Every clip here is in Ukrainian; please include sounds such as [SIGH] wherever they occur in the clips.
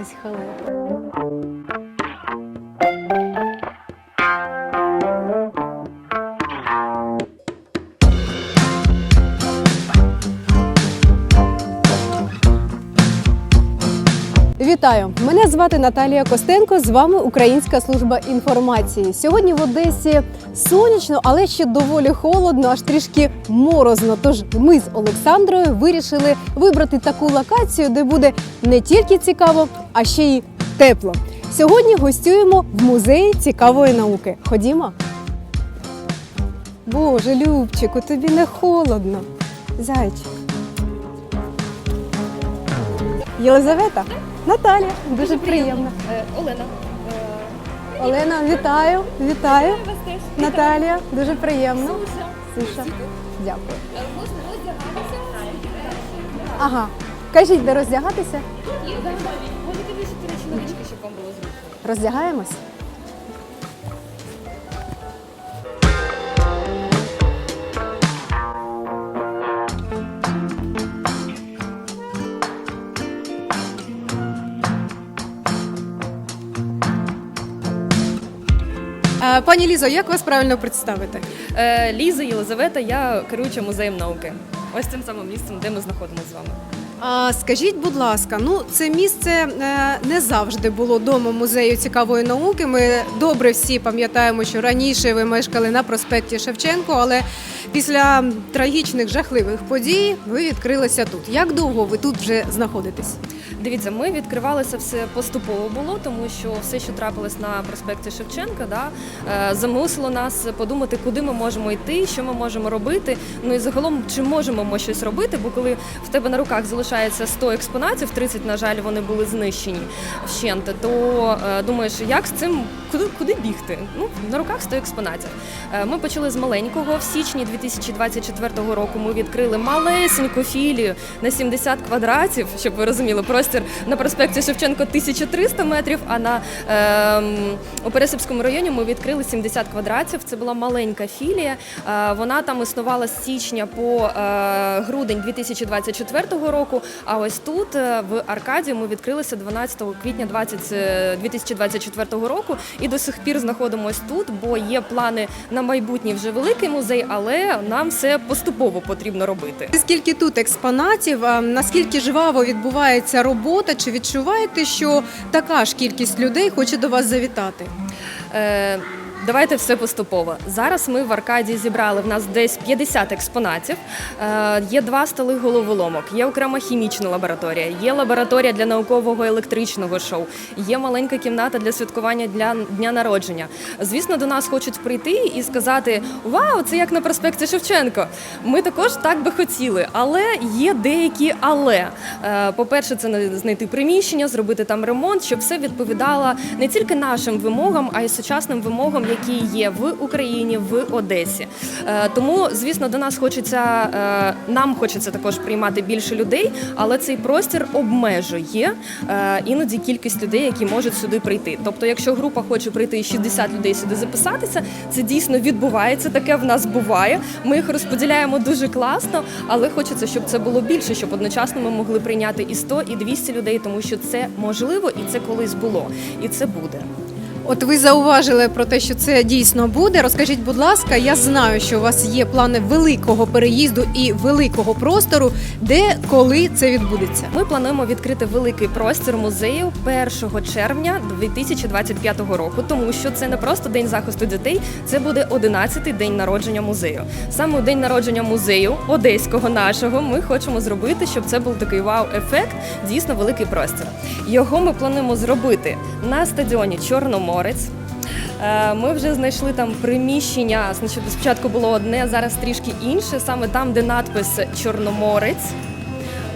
якась халепа. Вітаю! Мене звати Наталія Костенко. З вами Українська служба інформації. Сьогодні в Одесі сонячно, але ще доволі холодно, аж трішки морозно. Тож ми з Олександрою вирішили вибрати таку локацію, де буде не тільки цікаво, а ще й тепло. Сьогодні гостюємо в музеї цікавої науки. Ходімо. Боже, Любчику, тобі не холодно. Зайчик. Єлизавета? Наталя, дуже приємно. Е, Олена. Олена, вітаю, вітаю. вас теж. Наталія, дуже приємно. Суша. Суша. Дякую. Е, Можна роздягатися. Ага. Кажіть, де роздягатися? І можете вішати речі щоб вам було зручно. Роздягаємось? Пані Лізо, як вас правильно представити? Е, Ліза Єлизавета, я керуюча музеєм науки. Ось цим самим місцем, де ми знаходимося з вами. А скажіть, будь ласка, ну це місце е, не завжди було домом музею цікавої науки. Ми добре всі пам'ятаємо, що раніше ви мешкали на проспекті Шевченко, але після трагічних жахливих подій ви відкрилися тут. Як довго ви тут вже знаходитесь? Дивіться, ми відкривалися все поступово було, тому що все, що трапилось на проспекті Шевченка, да, е, замусило нас подумати, куди ми можемо йти, що ми можемо робити. Ну і загалом, чи можемо ми щось робити, бо коли в тебе на руках залишається 100 експонатів, 30, на жаль, вони були знищені вщент, то е, думаєш, як з цим куди, куди бігти? Ну, на руках 100 експонатів. Е, Ми почали з маленького. В січні 2024 року ми відкрили малесеньку філію на 70 квадратів, щоб ви розуміли, простір на проспекті Шевченко 1300 метрів, а на ем, у Пересипському районі ми відкрили 70 квадратів. Це була маленька філія. Е, Вона там існувала з січня по е, грудень 2024 року. А ось тут е, в Аркадії ми відкрилися 12 квітня 20, е, 2024 року і до сих пір знаходимося тут, бо є плани на майбутній вже великий музей, але нам все поступово потрібно робити. Скільки тут експонатів? Наскільки жваво відбувається робота? Чи відчуваєте, що така ж кількість людей хоче до вас завітати? Е, Давайте все поступово. Зараз ми в Аркадії зібрали в нас десь 50 експонатів. Е, є два столи головоломок, є окрема хімічна лабораторія, є лабораторія для наукового електричного шоу, є маленька кімната для святкування для дня народження. Звісно, до нас хочуть прийти і сказати: Вау, це як на проспекті Шевченко. Ми також так би хотіли, але є деякі але. Е, По-перше, це знайти приміщення, зробити там ремонт, щоб все відповідало не тільки нашим вимогам, а й сучасним вимогам, які є в Україні, в Одесі. Е, Тому, звісно, до нас хочеться е, нам хочеться також приймати більше людей, але цей простір обмежує е, іноді кількість людей, які можуть сюди прийти. Тобто, якщо група хоче прийти і 60 людей сюди записатися, це дійсно відбувається. Таке в нас буває. Ми їх розподіляємо дуже класно, але хочеться, щоб це було більше, щоб одночасно ми могли прийняти і 100, і 200 людей, тому що це можливо і це колись було, і це буде. От ви зауважили про те, що це дійсно буде. Розкажіть, будь ласка, я знаю, що у вас є плани великого переїзду і великого простору, де коли це відбудеться. Ми плануємо відкрити великий простір музею 1 червня 2025 року, тому що це не просто день захисту дітей, це буде 11-й день народження музею. Саме у день народження музею одеського нашого ми хочемо зробити, щоб це був такий вау-ефект, дійсно великий простір. Його ми плануємо зробити на стадіоні Чорноморець. Е, Ми вже знайшли там приміщення. Значить, спочатку було одне, зараз трішки інше, саме там, де надпис Чорноморець.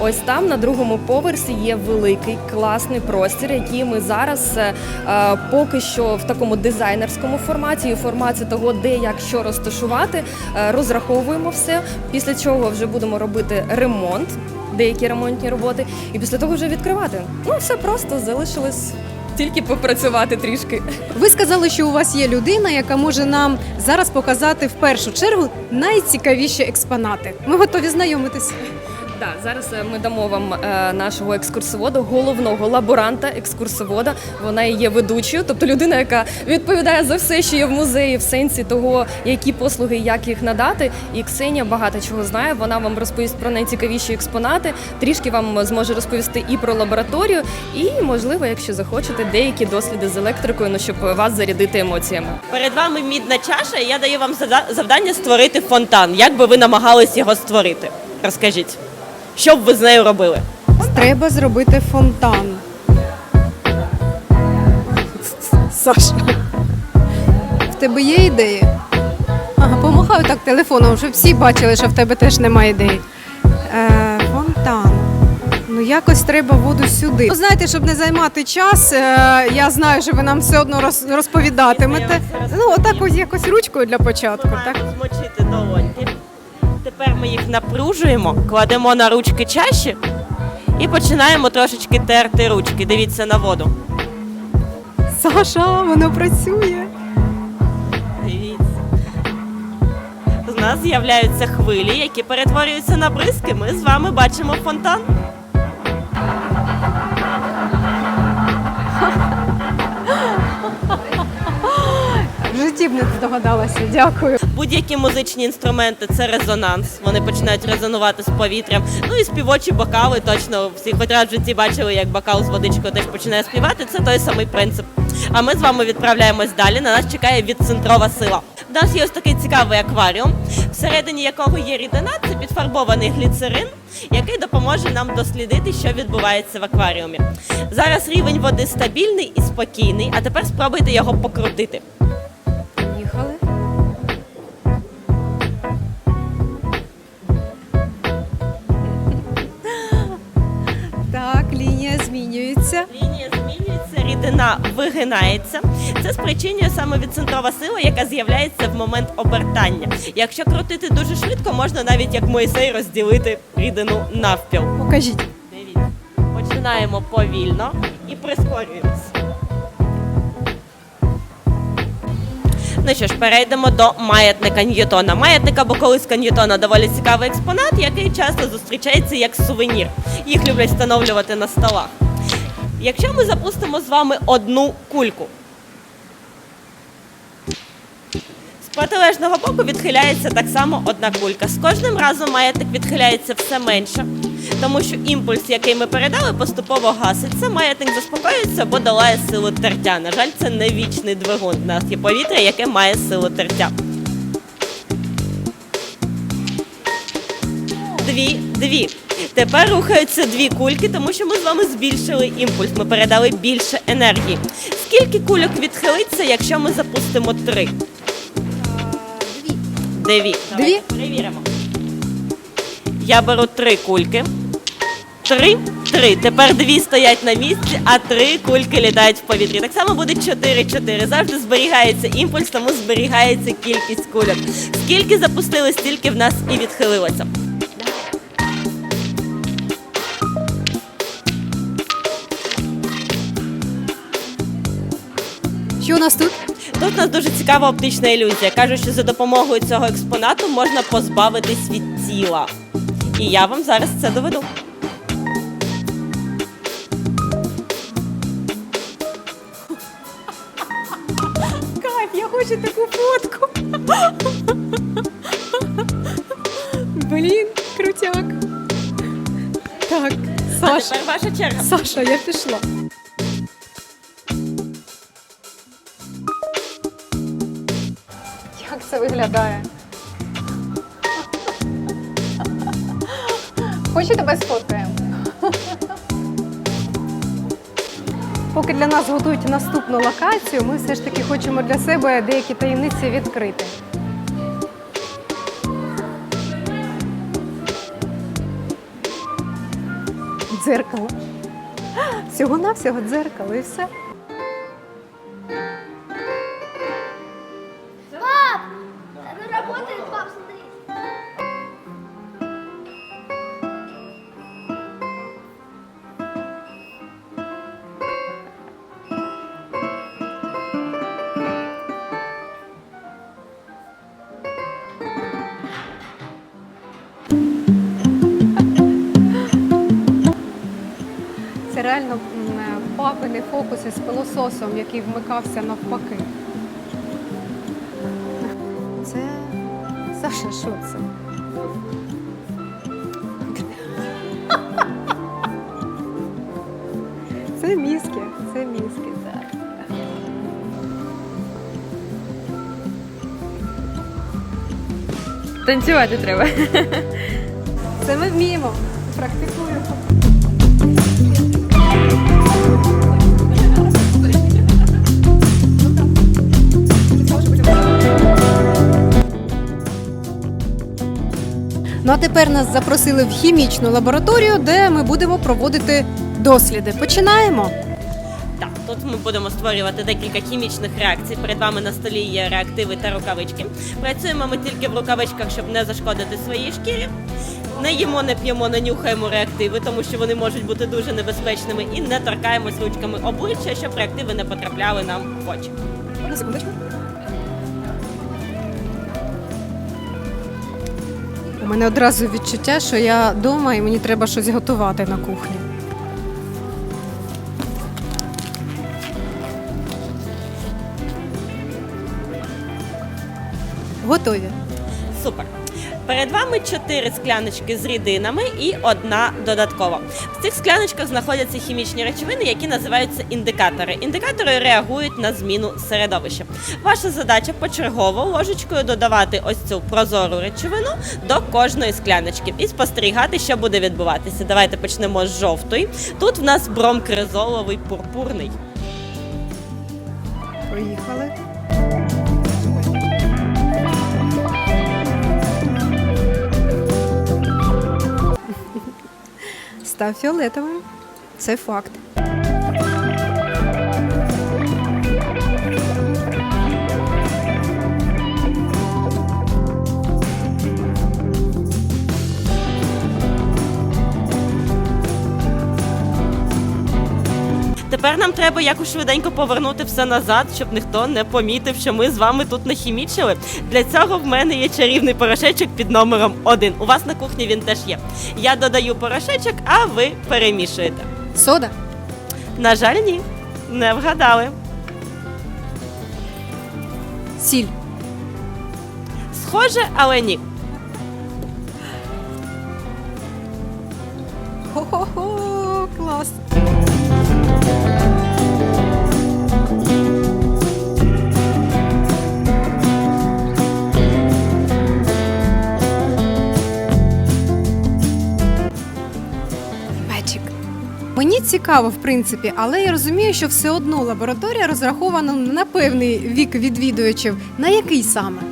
Ось там на другому поверсі є великий класний простір, який ми зараз е, е, поки що в такому дизайнерському форматі і форматі того, де як що розташувати, розраховуємо все. Після чого вже будемо робити ремонт, деякі ремонтні роботи, і після того вже відкривати. Ну все просто залишилось тільки попрацювати трішки. Ви сказали, що у вас є людина, яка може нам зараз показати в першу чергу найцікавіші експонати. Ми готові знайомитися. Да, зараз е, ми дамо вам е, нашого екскурсовода, головного лаборанта екскурсовода. Вона є ведучою, тобто людина, яка відповідає за все, що є в музеї, в сенсі того, які послуги, як їх надати. І Ксенія багато чого знає. Вона вам розповість про найцікавіші експонати, трішки вам зможе розповісти і про лабораторію, і можливо, якщо захочете, деякі досліди з електрикою, ну щоб вас зарядити емоціями. Перед вами мідна чаша, і я даю вам завдання створити фонтан. Як би ви намагались його створити? Розкажіть, що б ви з нею робили? Треба зробити фонтан. Саша. В тебе є ідеї? Ага, помахаю так телефоном, щоб всі бачили, що в тебе теж немає ідеї. Е, фонтан. Ну, якось треба воду сюди. Ну, знаєте, щоб не займати час, е, я знаю, що ви нам все одно роз- розповідатимете. Ну, отак ось якось ручкою для початку. Так? змочити долоньки. Тепер ми їх напружуємо, кладемо на ручки чаші і починаємо трошечки терти ручки. Дивіться на воду. Саша, воно працює. Дивіться. З нас з'являються хвилі, які перетворюються на бризки. Ми з вами бачимо фонтан. В житті б не здогадалася. Дякую. Будь-які музичні інструменти це резонанс. Вони починають резонувати з повітрям. Ну і співочі бокали. Точно всі хоч раз в житті бачили, як бокал з водичкою теж починає співати. Це той самий принцип. А ми з вами відправляємось далі. На нас чекає відцентрова сила. У нас є ось такий цікавий акваріум, всередині якого є рідина. Це підфарбований гліцерин, який допоможе нам дослідити, що відбувається в акваріумі. Зараз рівень води стабільний і спокійний. А тепер спробуйте його покрутити. Їхали. Змінюється. Лінія змінюється, рідина вигинається. Це спричинює саме відцентрова сила, яка з'являється в момент обертання. Якщо крутити дуже швидко, можна навіть як Мойсей розділити рідину навпіл. Покажіть. Дивіться, починаємо повільно і прискорюємось. Ну що ж, перейдемо до маятника Ньютона. Маятник або колиска Ньютона доволі цікавий експонат, який часто зустрічається як сувенір. Їх люблять встановлювати на столах. Якщо ми запустимо з вами одну кульку, з протилежного боку відхиляється так само одна кулька. З кожним разом маятник відхиляється все менше, тому що імпульс, який ми передали, поступово гаситься. Маятник заспокоюється або долає силу тертя. На жаль, це не вічний двигун. У нас є повітря, яке має силу тертя. Дві, дві. Тепер рухаються дві кульки, тому що ми з вами збільшили імпульс. Ми передали більше енергії. Скільки кульок відхилиться, якщо ми запустимо три? Дві. Дві. Дві? Перевіримо. Я беру три кульки. Три, три. Тепер дві стоять на місці, а три кульки літають в повітрі. Так само буде чотири-чотири. Завжди зберігається імпульс, тому зберігається кількість кульок. Скільки запустили, стільки в нас і відхилилося. Що у нас тут? Тут у нас дуже цікава оптична ілюзія. Кажуть, що за допомогою цього експонату можна позбавитись від тіла. І я вам зараз це доведу. Кайф, я хочу таку фотку. Блін, крутяк. Так, А Саша. тепер ваша черга. Саша, я пішла. Це виглядає? Хочу тебе сфоткаємо. Поки для нас готують наступну локацію, ми все ж таки хочемо для себе деякі таємниці відкрити. Дзеркало. Всього-навсього дзеркало і все. Папини фокуси з пилососом, який вмикався навпаки. Це Саша, що це? [LAUGHS] Це мізки, це мізки, так. Танцювати треба. [LAUGHS] Це ми вміємо, практикуємо. Ну а тепер нас запросили в хімічну лабораторію, де ми будемо проводити досліди. Починаємо. Так, тут ми будемо створювати декілька хімічних реакцій. Перед вами на столі є реактиви та рукавички. Працюємо ми тільки в рукавичках, щоб не зашкодити своїй шкірі. Не їмо, не п'ємо, не нюхаємо реактиви, тому що вони можуть бути дуже небезпечними, і не торкаємось ручками обличчя, щоб реактиви не потрапляли нам в очі. Секундочку. У мене одразу відчуття, що я вдома і мені треба щось готувати на кухні. Готові. Перед вами чотири скляночки з рідинами і одна додаткова. В цих скляночках знаходяться хімічні речовини, які називаються індикатори. Індикатори реагують на зміну середовища. Ваша задача почергово ложечкою додавати ось цю прозору речовину до кожної скляночки і спостерігати, що буде відбуватися. Давайте почнемо з жовтої. Тут в нас бромкризоловий пурпурний. Поїхали. Став фіолетовим. Це факт. Тепер нам треба якось швиденько повернути все назад, щоб ніхто не помітив, що ми з вами тут не хімічили. Для цього в мене є чарівний порошечок під номером 1. У вас на кухні він теж є. Я додаю порошечок, а ви перемішуєте. Сода. На жаль, ні, не вгадали. Сіль. Схоже, але ні. Хо-хо-хо, клас. Мені цікаво, в принципі, але я розумію, що все одно лабораторія розрахована на певний вік відвідувачів. На який саме?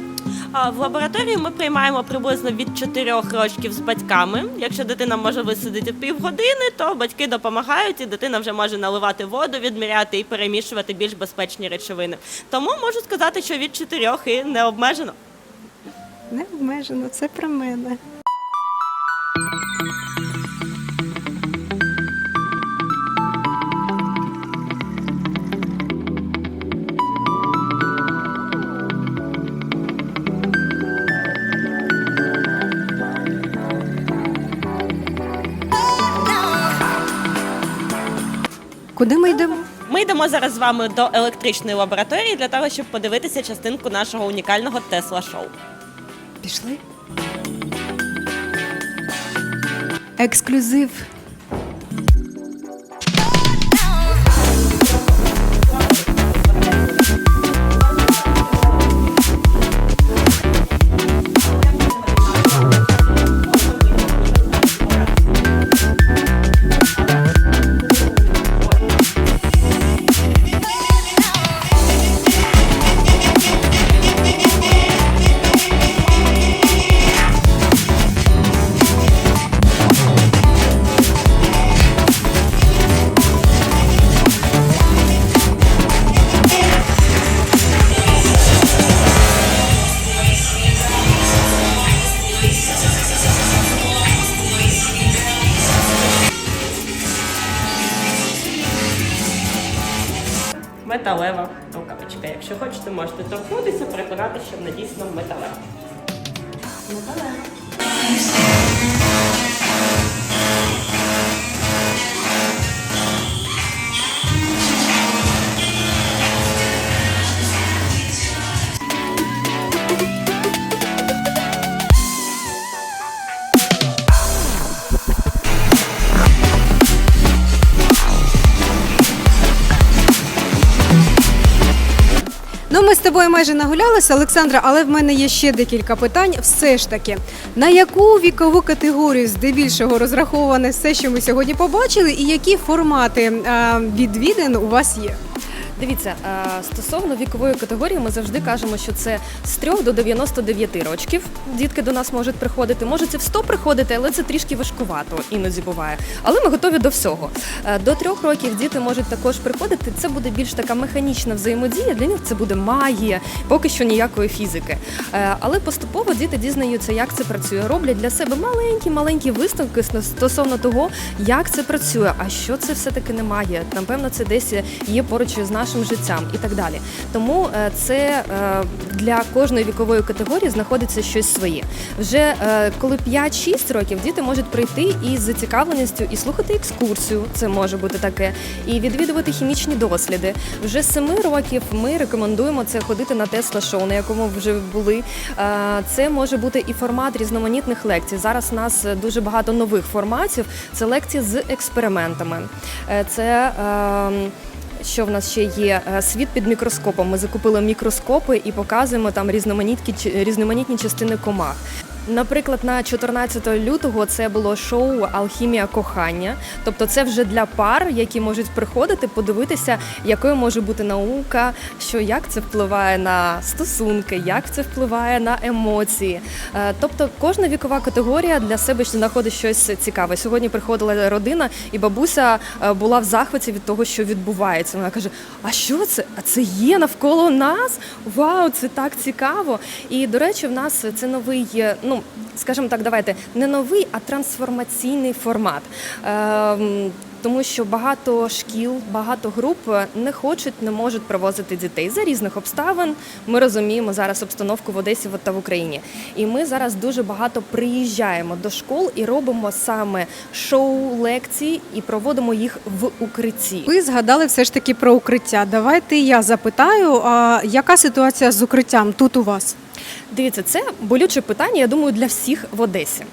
В лабораторії ми приймаємо приблизно від 4 рочків з батьками. Якщо дитина може висидіти півгодини, то батьки допомагають, і дитина вже може наливати воду, відміряти і перемішувати більш безпечні речовини. Тому можу сказати, що від 4 і не обмежено. Не обмежено, це про мене. Куди ми йдемо? Ми йдемо зараз з вами до електричної лабораторії для того, щоб подивитися частинку нашого унікального Тесла шоу. Пішли. Ексклюзив. Прибирати, що вона тобою майже нагулялися, Олександра, але в мене є ще декілька питань. Все ж таки, на яку вікову категорію здебільшого розраховане все, що ми сьогодні побачили, і які формати е, відвідин у вас є? Дивіться, е, стосовно вікової категорії, ми завжди кажемо, що це з 3 до 99 років. Дітки до нас можуть приходити. І в 100 приходити, але це трішки важкувато іноді буває. Але ми готові до всього. Е, До 3 років діти можуть також приходити. Це буде більш така механічна взаємодія. Для них це буде магія, поки що ніякої фізики. Е, Але поступово діти дізнаються, як це працює. Роблять для себе маленькі маленькі виставки стосовно того, як це працює, а що це все таки не має. Напевно, це десь є поруч з нашим життям і так далі. Тому е, це е, для кожної вікової категорії знаходиться щось своє. Вже е, коли 5-6 років діти можуть прийти із зацікавленістю і слухати екскурсію, це може бути таке, і відвідувати хімічні досліди. Вже з 7 років ми рекомендуємо це ходити на Тесла шоу, на якому вже були. Це може бути і формат різноманітних лекцій. Зараз у нас дуже багато нових форматів. Це лекції з експериментами. Це е, що в нас ще є Е, світ під мікроскопом. Ми закупили мікроскопи і показуємо там різноманітні різноманітні частини комах. Наприклад, на 14 лютого це було шоу Алхімія кохання. Тобто, це вже для пар, які можуть приходити, подивитися, якою може бути наука, що як це впливає на стосунки, як це впливає на емоції. Е, Тобто, кожна вікова категорія для себе знаходить щось цікаве. Сьогодні приходила родина, і бабуся е, була в захваті від того, що відбувається. Вона каже: А що це? А це є навколо нас? Вау, це так цікаво! І до речі, в нас це новий, е, скажімо так, давайте не новий, а трансформаційний формат. Ем, тому що багато шкіл, багато груп не хочуть, не можуть привозити дітей за різних обставин. Ми розуміємо зараз обстановку в Одесі та в Україні. І ми зараз дуже багато приїжджаємо до школ і робимо саме шоу, лекції і проводимо їх в укритті. Ви згадали все ж таки про укриття. Давайте я запитаю, а яка ситуація з укриттям тут у вас? Дивіться, це болюче питання, я думаю, для всіх в Одесі.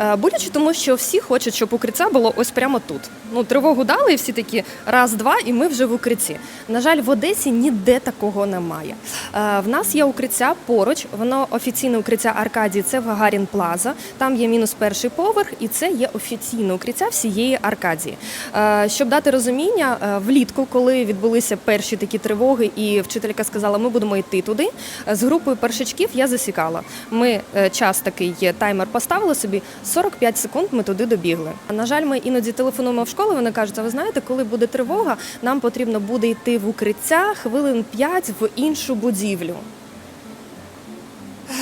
Е, Болюче, тому що всі хочуть, щоб укриття було ось прямо тут. Ну, тривогу дали, і всі такі раз, два, і ми вже в укритті. На жаль, в Одесі ніде такого немає. Е, В нас є укриття поруч, воно офіційне укриття Аркадії, це в Гагарін Плаза. Там є мінус перший поверх, і це є офіційне укриття всієї Аркадії. Е, Щоб дати розуміння, влітку, коли відбулися перші такі тривоги, і вчителька сказала, ми будемо йти туди. З групою першачків я засікала. Ми е, час такий є, таймер поставили собі 45 секунд. Ми туди добігли. На жаль, ми іноді телефонуємо в школу. Вони кажуть, а ви знаєте, коли буде тривога, нам потрібно буде йти в укриття хвилин 5 в іншу будівлю.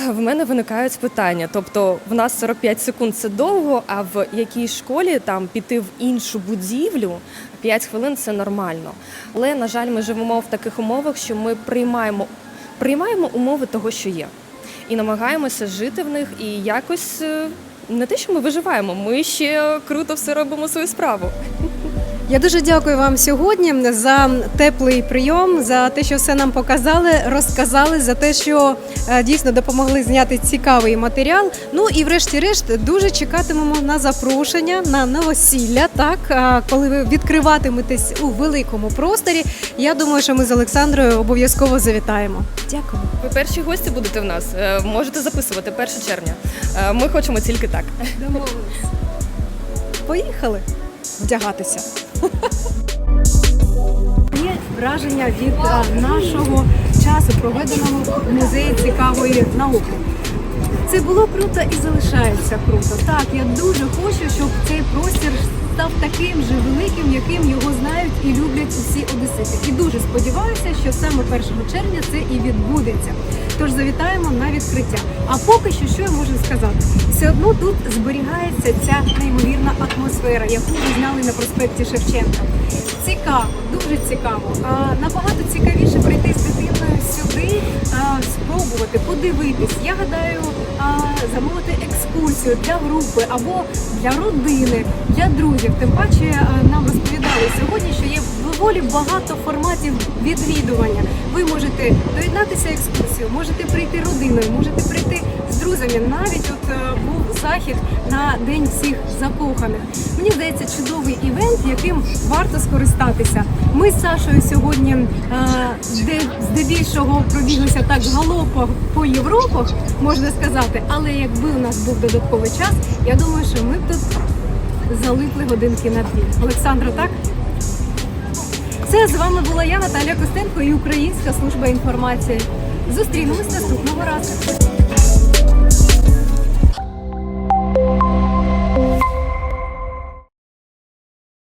В мене виникають питання. Тобто, в нас 45 секунд це довго, а в якій школі там піти в іншу будівлю 5 хвилин це нормально. Але на жаль, ми живемо в таких умовах, що ми приймаємо, приймаємо умови того, що є, і намагаємося жити в них і якось е, не те, що ми виживаємо, ми ще круто все робимо свою справу. Я дуже дякую вам сьогодні за теплий прийом, за те, що все нам показали, розказали, за те, що е, дійсно допомогли зняти цікавий матеріал. Ну і врешті-решт дуже чекатимемо на запрошення на новосілля. Так, коли ви відкриватиметесь у великому просторі. Я думаю, що ми з Олександрою обов'язково завітаємо. Дякую. Ви перші гості будете в нас. Е, Можете записувати 1 червня. Е, Ми хочемо тільки так. Домовились. Поїхали вдягатися. [LAUGHS] Є враження від нашого часу, проведеного в музеї цікавої науки. Це було круто і залишається круто. Так, я дуже хочу, щоб цей простір став таким же великим, яким його знають і люблять усі одесити. І дуже сподіваюся, що саме 1 червня це і відбудеться. Тож завітаємо на відкриття. А поки що, що я можу сказати? Все одно тут зберігається ця неймовірна атмосфера, яку ви зняли на проспекті Шевченка. Цікаво, дуже цікаво. А, набагато цікавіше прийти з дитиною сюди, а, спробувати, подивитись. Я гадаю, замовити екскурсію для групи або для родини, для друзів. Тим паче нам розповідали сьогодні, що є доволі багато форматів відвідування. Ви можете доєднатися екскурсію, можете прийти родиною, можете прийти з друзями. Навіть от е, захід на день всіх закоханих. Мені здається, чудовий івент, яким варто скористатися. Ми з Сашою сьогодні е, де- здебільшого пробіглися так галопом по Європах, можна сказати. Але якби у нас був додатковий час, я думаю, що ми б тут залипли годинки на дві. Олександра, так? Це з вами була я, Наталія Костенко і Українська служба інформації. Зустрінемось наступного разу.